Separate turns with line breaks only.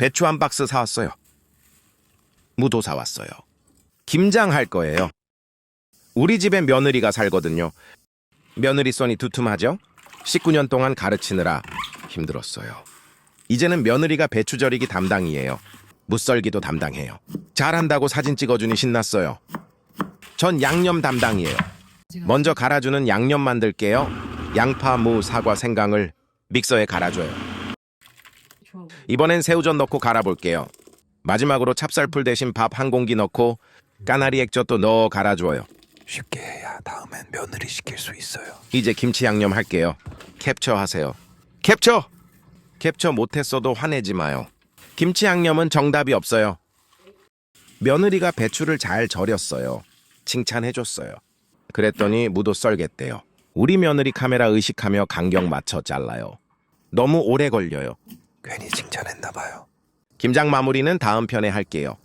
배추 한 박스 사왔어요. 무도 사왔어요. 김장 할 거예요. 우리 집에 며느리가 살거든요. 며느리 손이 두툼하죠? 19년 동안 가르치느라 힘들었어요. 이제는 며느리가 배추 절이기 담당이에요. 무썰기도 담당해요. 잘한다고 사진 찍어주니 신났어요. 전 양념 담당이에요. 먼저 갈아주는 양념 만들게요. 양파, 무, 사과, 생강을 믹서에 갈아줘요. 이번엔 새우젓 넣고 갈아볼게요. 마지막으로 찹쌀풀 대신 밥 한 공기 넣고 까나리 액젓도 넣어 갈아줘요.
쉽게 해야 다음엔 며느리 시킬 수 있어요.
이제 김치 양념 할게요. 캡처 하세요. 캡처! 캡처 못했어도 화내지 마요. 김치 양념은 정답이 없어요. 며느리가 배추를 잘 절였어요. 칭찬해줬어요. 그랬더니 무도 썰겠대요. 우리 며느리 카메라 의식하며 간격 맞춰 잘라요. 너무 오래 걸려요.
괜히 칭찬했나 봐요.
김장 마무리는 다음 편에 할게요.